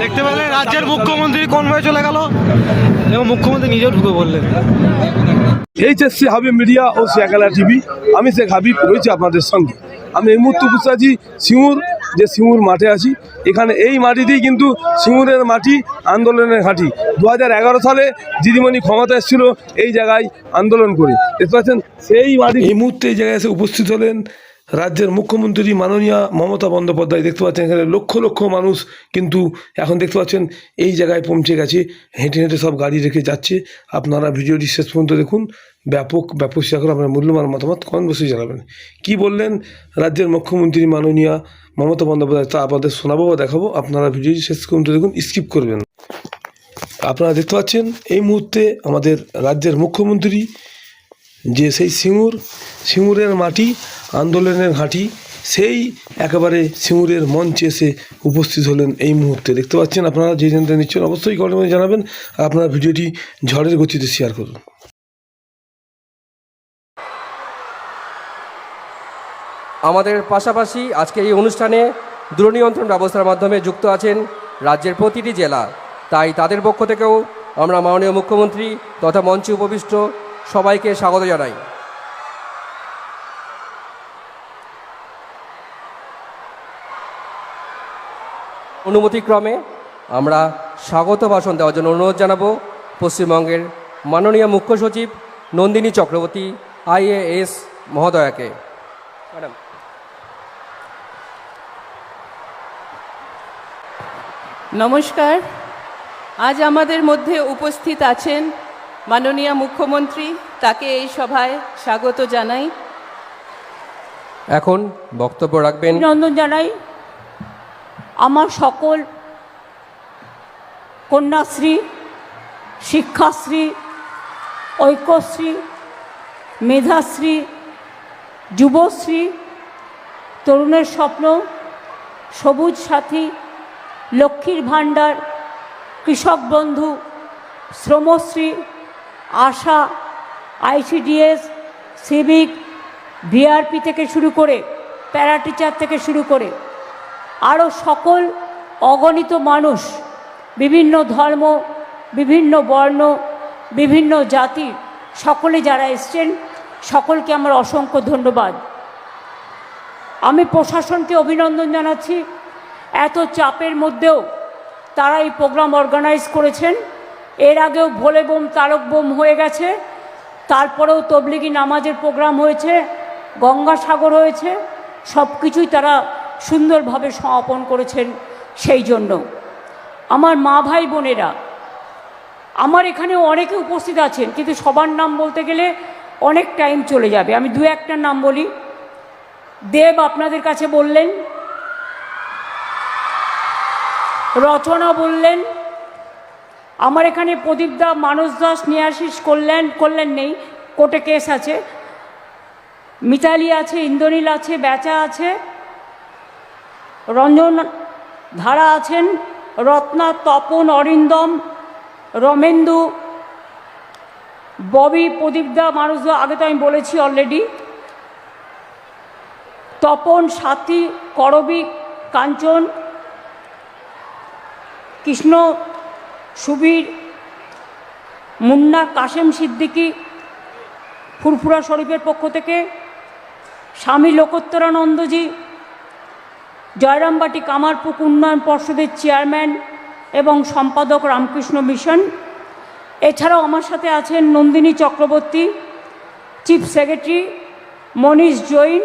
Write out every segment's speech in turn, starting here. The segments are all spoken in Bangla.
দেখতে পেলে রাজ্যের মুখ্যমন্ত্রী কোন হয়ে চলে গেল? এবং মুখ্যমন্ত্রী নিজেও ঢুকে বললেন এইচএসসি হাবিব মিডিয়া ও শেখালা টিভি, আমি শেখ হাবিব রয়েছি আপনাদের সঙ্গে। আমি এই মুহূর্তে উপস্থিত আছি সিঙ্গুর যে সিঙ্গুর মাঠে আছি, এখানে এই মাটিতেই কিন্তু সিঙ্গুরের মাটি আন্দোলনের ঘাঁটি দু হাজার এগারো সালে দিদিমণি ক্ষমতা এসেছিল, এই জায়গায় আন্দোলন করে। দেখতে পাচ্ছেন, সেই মাটি এই মুহূর্তে এই জায়গায় এসে উপস্থিত হলেন রাজ্যের মুখ্যমন্ত্রী মাননীয়া মমতা বন্দ্যোপাধ্যায়, দেখতে পাচ্ছেন এখানে লক্ষ লক্ষ মানুষ কিন্তু এখন দেখতে পাচ্ছেন এই জায়গায় পৌঁছে গেছে, হেঁটে হেঁটে সব গাড়ি রেখে যাচ্ছে। আপনারা ভিডিওটি শেষ পর্যন্ত দেখুন, ব্যাপক ব্যাপক শেয়ার আপনার মূল্যবান মতামত কমেন্ট বসে জানাবেন। কি বললেন রাজ্যের মুখ্যমন্ত্রী মাননীয়া মমতা বন্দ্যোপাধ্যায়? তা আপনাদের শোনাবো বা দেখাবো, আপনারা ভিডিওটি শেষ পর্যন্ত দেখুন, স্কিপ করবেন আপনারা দেখতে পাচ্ছেন এই মুহূর্তে আমাদের রাজ্যের মুখ্যমন্ত্রী যে সেই সিঙ্গুর, সিঙ্গুরের মাটি, আন্দোলনের ঘাঁটি, সেই একেবারে সিঙ্গুরের মঞ্চে এসে উপস্থিত হলেন এই মুহূর্তে। দেখতে পাচ্ছেন আপনারা যে জানতে নিচ্ছেন, অবশ্যই কমেন্টের মধ্যে জানাবেন। আর আপনারা ভিডিওটি ঝড়ের গতিতে শেয়ার করুন। আমাদের পাশাপাশি আজকে এই অনুষ্ঠানে দূরনিয়ন্ত্রণ ব্যবস্থার মাধ্যমে যুক্ত আছেন রাজ্যের প্রতিটি জেলা। তাই তাদের পক্ষ থেকেও আমরা মাননীয় মুখ্যমন্ত্রী তথা মঞ্চে উপবিষ্ট সবাইকে স্বাগত জানাই। অনুমতিক্রমে আমরা স্বাগত ভাষণ দেওয়ার জন্য অনুরোধ জানাব। পশ্চিমবঙ্গের মাননীয় মুখ্য সচিব নন্দিনী চক্রবর্তী, আইএএস মহোদয়াকে। ম্যাডাম। নমস্কার। আজ আমাদের মধ্যে উপস্থিত আছেন মাননীয় মুখ্যমন্ত্রী তাকে এই সভায় স্বাগত জানাই। এখন বক্তব্য রাখবেন। অভিনন্দন জানাই। আমার সকল কন্যাশ্রী শিক্ষাশ্রী ঐক্যশ্রী মেধাশ্রী যুবশ্রী তরুণের স্বপ্ন সবুজ সাথী লক্ষ্মীর ভাণ্ডার Krishak Bandhu Shramashree ASHA, ICDS, civic, VRP থেকে শুরু করে প্যারা টিচার থেকে শুরু করে আরও সকল অগণিত মানুষ বিভিন্ন ধর্ম, বিভিন্ন বর্ণ, বিভিন্ন জাতি, সকলে যারা এসছেন, সকলকে আমার অসংখ্য ধন্যবাদ। আমি প্রশাসনকে অভিনন্দন জানাচ্ছি। এত চাপের মধ্যেও তারা এই প্রোগ্রাম অর্গানাইজ করেছেন। এর আগেও ভোলে বোম, তারক বোম হয়ে গেছে। তারপরেও তবলিগি নামাজের প্রোগ্রাম হয়েছে গঙ্গাসাগর হয়েছে সব কিছুই তারা সুন্দরভাবে সমাপন করেছেন সেই জন্য। আমার মা ভাই বোনেরা, আমার এখানে অনেকে উপস্থিত আছেন, কিন্তু সবার নাম বলতে গেলে অনেক টাইম চলে যাবে। আমি দু একটা নাম বলি। দেব আপনাদের কাছে বললেন, রচনা বললেন আমার এখানে প্রদীপ দা, মানস দাস নিয়াশিস করলেন করলেন নেই, কোর্টে কেস আছে। মিতালি আছে, ইন্দ্রনীল আছে বেচা আছে। রঞ্জন ধারা আছেন, রত্না, তপন, অরিন্দম, রমেন্দু, ববি, প্রদীপ প্রদীপদা মানুষদা আগে তো আমি বলেছি অলরেডি তপন, সাথী, করবি, কাঞ্চন, কৃষ্ণ সুবীর, মুন্না কাশেম সিদ্দিকী, ফুরফুরা শরীফের পক্ষ থেকে, স্বামী লোকোত্তরানন্দজি, জয়রামবাটি কামারপুক উন্নয়ন পর্ষদের চেয়ারম্যান এবং সম্পাদক রামকৃষ্ণ মিশন। এছাড়াও আমার সাথে আছেন Nandini Chakraborty, chief secretary Manish Jain,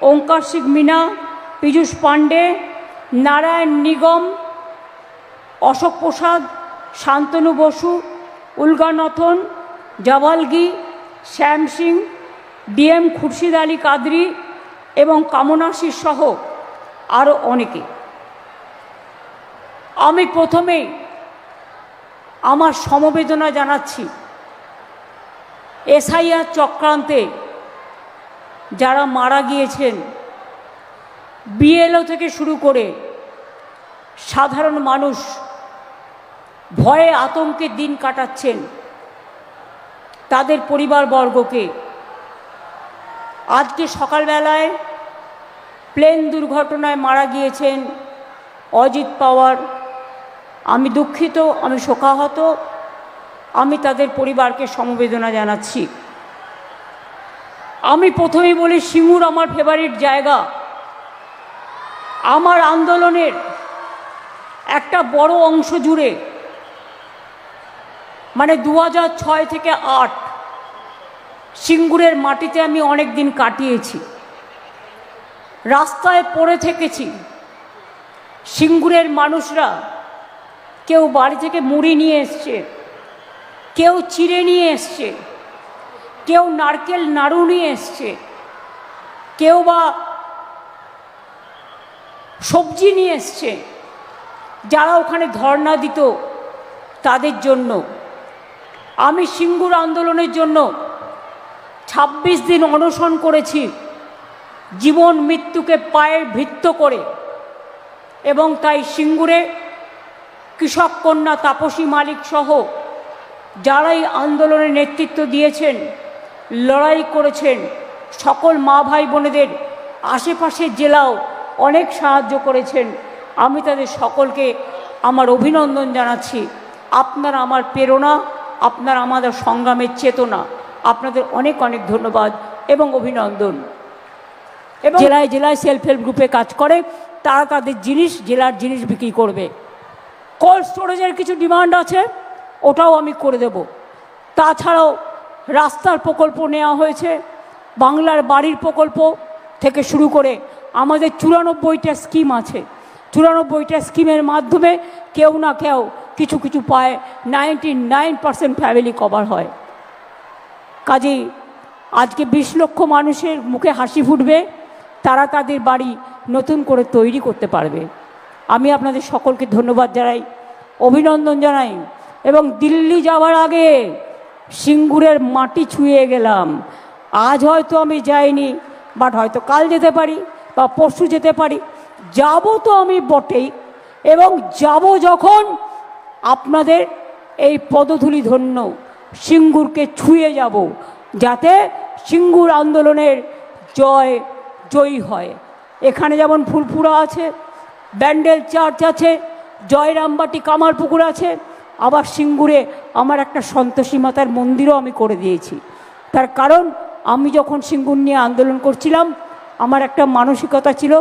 Onkar Singh Meena, Piyush Pandey, Narayan Nigam, Ashok Prasad Shantanu Basu Ulaganathan Jawalgi Shyam Singh, DM Khurshid Ali Kadri এবং কামনাশী সহ আরও অনেকে। আমি প্রথমেই আমার সমবেদনা জানাচ্ছি এসআইআর চক্রান্তে যারা মারা গিয়েছেন, বিএলও থেকে শুরু করে সাধারণ মানুষ ভয়ে আতঙ্কে দিন কাটাচ্ছেন তাদের পরিবারবর্গকে। আজকে সকালবেলায় প্লেন দুর্ঘটনায় মারা গিয়েছেন অজিত পাওয়ার। আমি দুঃখিত, আমি শোকাহত, আমি তাদের পরিবারকে সমবেদনা জানাচ্ছি। আমি প্রথমেই বলি, সিঙ্গুর আমার ফেভারিট জায়গা। আমার আন্দোলনের একটা বড় অংশ জুড়ে মানে দু ছয় থেকে আট, সিঙ্গুরের মাটিতে আমি অনেক দিন কাটিয়েছি। রাস্তায় পড়ে থেকেছি। সিঙ্গুরের মানুষরা কেউ বাড়ি থেকে মুড়ি নিয়ে এসছে, কেউ চিড়ে নিয়ে এসছে, কেউ নারকেল নাড়ু নিয়ে এসছে, কেউ বা সবজি নিয়ে এসছে। যারা ওখানে ধর্ণা দিত তাদের জন্য আমি সিঙ্গুর আন্দোলনের জন্য ২৬ দিন অনশন করেছি। জীবন মৃত্যুকে পায়ের ভিত্ত করে। এবং তাই সিঙ্গুরে কৃষক কন্যা তাপসী মালিক সহ যারাই আন্দোলনে নেতৃত্ব দিয়েছেন, লড়াই করেছেন, সকল মা ভাই বোনেদের আশেপাশের জেলাও অনেক সাহায্য করেছেন। আমি তাদের সকলকে আমার অভিনন্দন জানাচ্ছি। আপনারা আমার প্রেরণা আপনারা আমাদের সংগ্রামের চেতনা। আপনাদের অনেক অনেক ধন্যবাদ এবং অভিনন্দন। এবং জেলায় জেলায় সেলফ হেল্প গ্রুপে কাজ করে তারা তাদের জিনিস জেলার জিনিস বিক্রি করবে। কোল্ড স্টোরেজের কিছু ডিমান্ড আছে ওটাও আমি করে দেব। তাছাড়াও রাস্তার প্রকল্প নেওয়া হয়েছে বাংলার বাড়ির প্রকল্প থেকে শুরু করে আমাদের চুরানব্বইটা স্কিম আছে। চুরানব্বইটা স্কিমের মাধ্যমে কেউ না কেউ কিছু কিছু পায় ninety nine percent family cover হয়। কাজেই আজকে বিশ লক্ষ মানুষের মুখে হাসি ফুটবে, তারা তাদের বাড়ি নতুন করে তৈরি করতে পারবে। আমি আপনাদের সকলকে ধন্যবাদ জানাই, অভিনন্দন জানাই, এবং দিল্লি যাওয়ার আগে সিঙ্গুরের মাটি ছুঁয়ে গেলাম। আজ হয়তো আমি যাইনি, বাট হয়তো কাল যেতে পারি বা পরশু যেতে পারি। যাব তো আমি বটেই, এবং যাব যখন আপনাদের এই পদধূলি ধন্য সিঙ্গুরকে ছুঁয়ে যাব যাতে সিঙ্গুর আন্দোলনের জয় জয়ী হয়। এখানে যেমন ফুলপুরা আছে, ব্যান্ডেল চার্চ আছে, জয়রামবাটি কামারপুকুর আছে, আবার সিঙ্গুরে আমার একটা সন্তোষী মাতার মন্দিরও আমি করে দিয়েছি। তার কারণ আমি যখন সিঙ্গুর নিয়ে আন্দোলন করছিলাম, আমার একটা মানসিকতা ছিল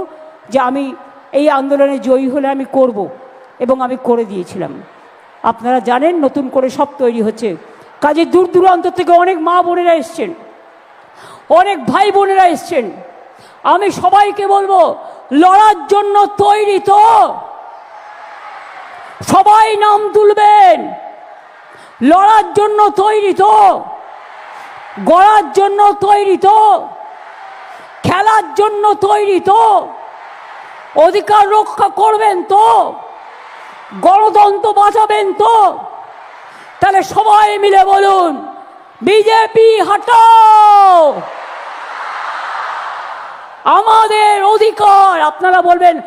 যে আমি এই আন্দোলনে জয়ী হলে আমি করব এবং আমি করে দিয়েছিলাম। আপনারা জানেন, নতুন করে সব তৈরি হচ্ছে। কাজে দূর দূরান্ত থেকে অনেক মা বোনেরা এসছেন। অনেক ভাই বোনেরা এসছেন। আমি সবাইকে বলব, লড়ার জন্য তৈরি তো। সবাই নাম তুলবেন। লড়ার জন্য তৈরি তো। গড়ার জন্য তৈরি তো। খেলার জন্য তৈরি তো। অধিকার রক্ষা করবেন তো। গণতন্ত্র বাঁচাবেন তো? তাহলে সবাই মিলে বলুন, বিজেপি হটাও। আমাদের অধিকার, আপনারা বলবেন,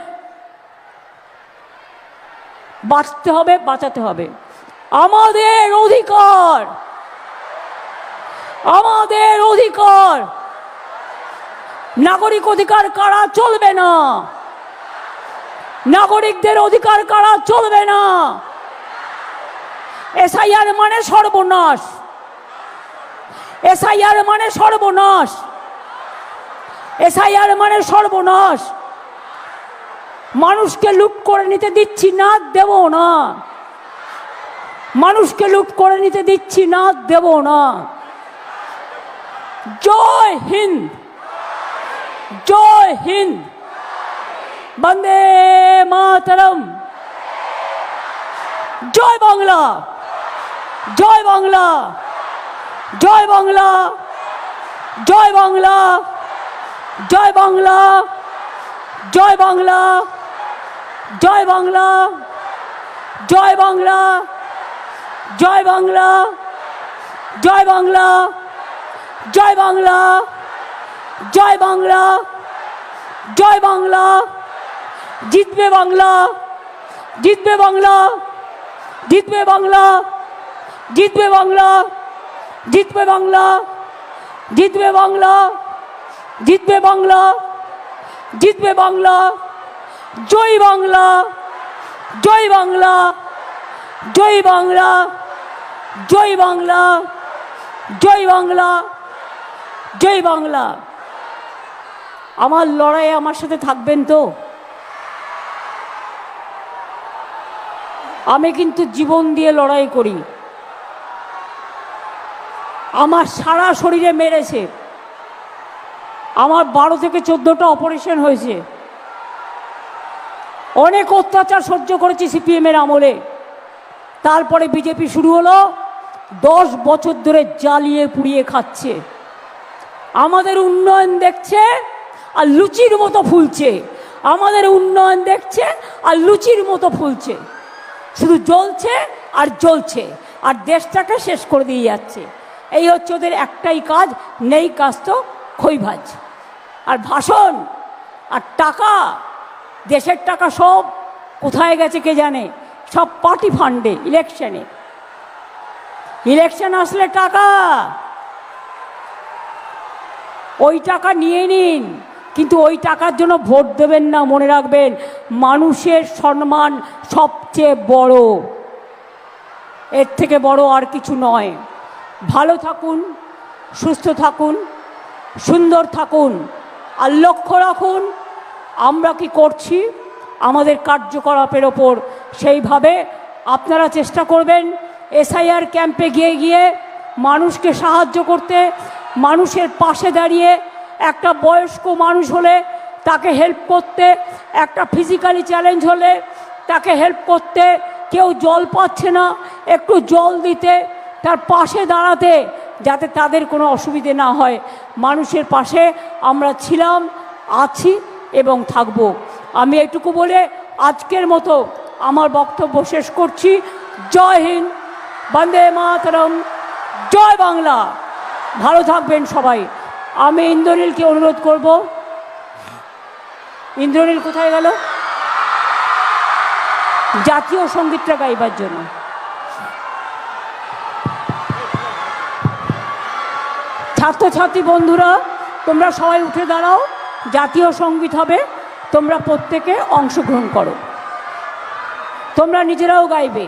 বাঁচতে হবে, বাঁচাতে হবে। আমাদের অধিকার আমাদের অধিকার। নাগরিক অধিকার কারা চলবে না? নাগরিকদের অধিকার কারা চলবে না? এসআইআর মানে সর্বনাশ। এসআইআর মানে সর্বনাশ। এসআইআর মানে সর্বনাশ। মানুষকে লুট করে নিতে দিচ্ছি না, দেব না। মানুষকে লুট করে নিতে দিচ্ছি না, দেব না। জয় হিন্দ। জয় হিন্দ। বন্দে মাতরম জয় বাংলা জয় বাংলা জয় বাংলা জয় বাংলা জয় বাংলা জয় বাংলা জয় বাংলা জয় বাংলা জয় বাংলা জয় বাংলা জয় বাংলা জয় বাংলা জয় বাংলা জিতবে বাংলা জিতবে বাংলা জিতবে বাংলা জিতবে বাংলা জিতবে বাংলা জিতবে বাংলা জিতবে বাংলা জিতবে বাংলা, জয় বাংলা জয় বাংলা জয় বাংলা জয় বাংলা জয় বাংলা জয় বাংলা। আমার লড়াই আমার সাথে থাকবেন তো? আমি কিন্তু জীবন দিয়ে লড়াই করি। আমার সারা শরীরে মেরেছে। আমার বারো থেকে চোদ্দোটা অপারেশন হয়েছে। অনেক অত্যাচার সহ্য করেছি সিপিএমের আমলে। তারপরে বিজেপি শুরু হলো, দশ বছর ধরে জ্বালিয়ে পুড়িয়ে খাচ্ছে। আমাদের উন্নয়ন দেখছে আর লুচির মতো ফুলছে। আমাদের উন্নয়ন দেখছে আর লুচির মতো ফুলছে। শুধু জ্বলছে আর জ্বলছে, আর দেশটাকে শেষ করে দিয়ে যাচ্ছে। এই হচ্ছে ওদের একটাই কাজ, নেই কাজ তো খৈভাজ আর ভাষণ, আর টাকা, দেশের টাকা সব কোথায় গেছে কে জানে? সব পার্টি ফান্ডে, ইলেকশনে। ইলেকশন আসলে টাকা। ওই টাকা নিয়ে নিন কিন্তু ওই টাকার জন্য ভোট দেবেন না, মনে রাখবেন, মানুষের সম্মান সবচেয়ে বড়। এর থেকে বড় আর কিছু নয়। ভালো থাকুন, সুস্থ থাকুন, সুন্দর থাকুন, আর লক্ষ্য রাখুন, আমরা কি করছি? আমাদের কার্যকলাপের ওপর। সেইভাবে আপনারা চেষ্টা করবেন এসআইআর ক্যাম্পে গিয়ে গিয়ে মানুষকে সাহায্য করতে, মানুষের পাশে দাঁড়িয়ে একটা বয়স্ক মানুষ হলে তাকে হেল্প করতে, একটা ফিজিক্যালি চ্যালেঞ্জ হলে তাকে হেল্প করতে, কেউ জল পাচ্ছে না, একটু জল দিতে, তার পাশে দাঁড়াতে যাতে তাদের কোনো অসুবিধে না হয়। মানুষের পাশে আমরা ছিলাম, আছি এবং থাকব। আমি এটুকু বলে আজকের মতো আমার বক্তব্য শেষ করছি। জয় হিন্দ, বন্দে মাতরম, জয় বাংলা। ভালো থাকবেন সবাই। আমি ইন্দ্রনীলকে অনুরোধ করব। ইন্দ্রনীল কোথায় গেল? জাতীয় সঙ্গীতটা গাইবার জন্য। ছাত্রছাত্রী বন্ধুরা, তোমরা সবাই উঠে দাঁড়াও। জাতীয় সংগীত হবে। তোমরা প্রত্যেকে অংশগ্রহণ করো। তোমরা নিজেরাও গাইবে।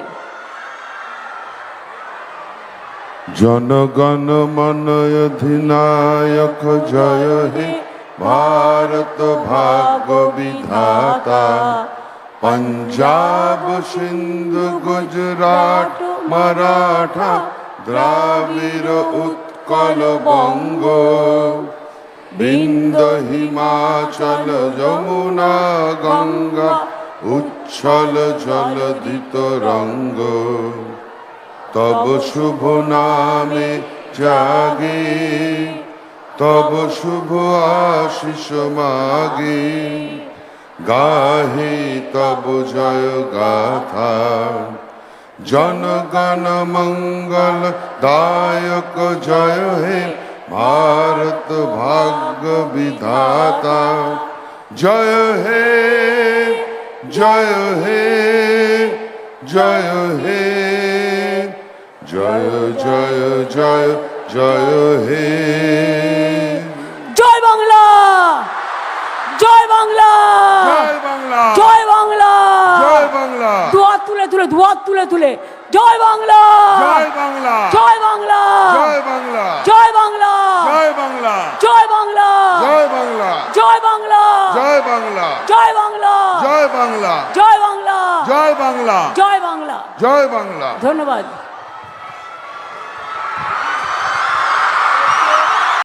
জনগণ মন অধিনায়ক জয় হে ভারত ভাগ বিধাতা। পঞ্জাব, সিন্ধু, গুজরাট, মারাঠা, দ্রাবিড়, উৎকল, বঙ্গ। বিন্দ, হিমাচল, যমুনা, গঙ্গা, উচ্ছল, জলধিত রঙ্গ। তব শুভ নামে জাগে, তব শুভ আশিস মাগে। গাহে তব জয় গাথা, জনগণ মঙ্গল দায়ক জয় হে, ভারত ভাগ্য বিধাতা। জয় হে জয় হে জয় হে জয় জয় জয় জয় হে জয় বাংলা জয় বাংলা জয় বাংলা জয় বাংলা জয় বাংলা দুয়ার তুলে তুলে দুয়ার তুলে তুলে জয় বাংলা জয় বাংলা জয় বাংলা জয় বাংলা জয় বাংলা জয় বাংলা জয় বাংলা জয় বাংলা জয় বাংলা জয় বাংলা জয় বাংলা জয় বাংলা জয় বাংলা জয় বাংলা জয় বাংলা জয় বাংলা ধন্যবাদ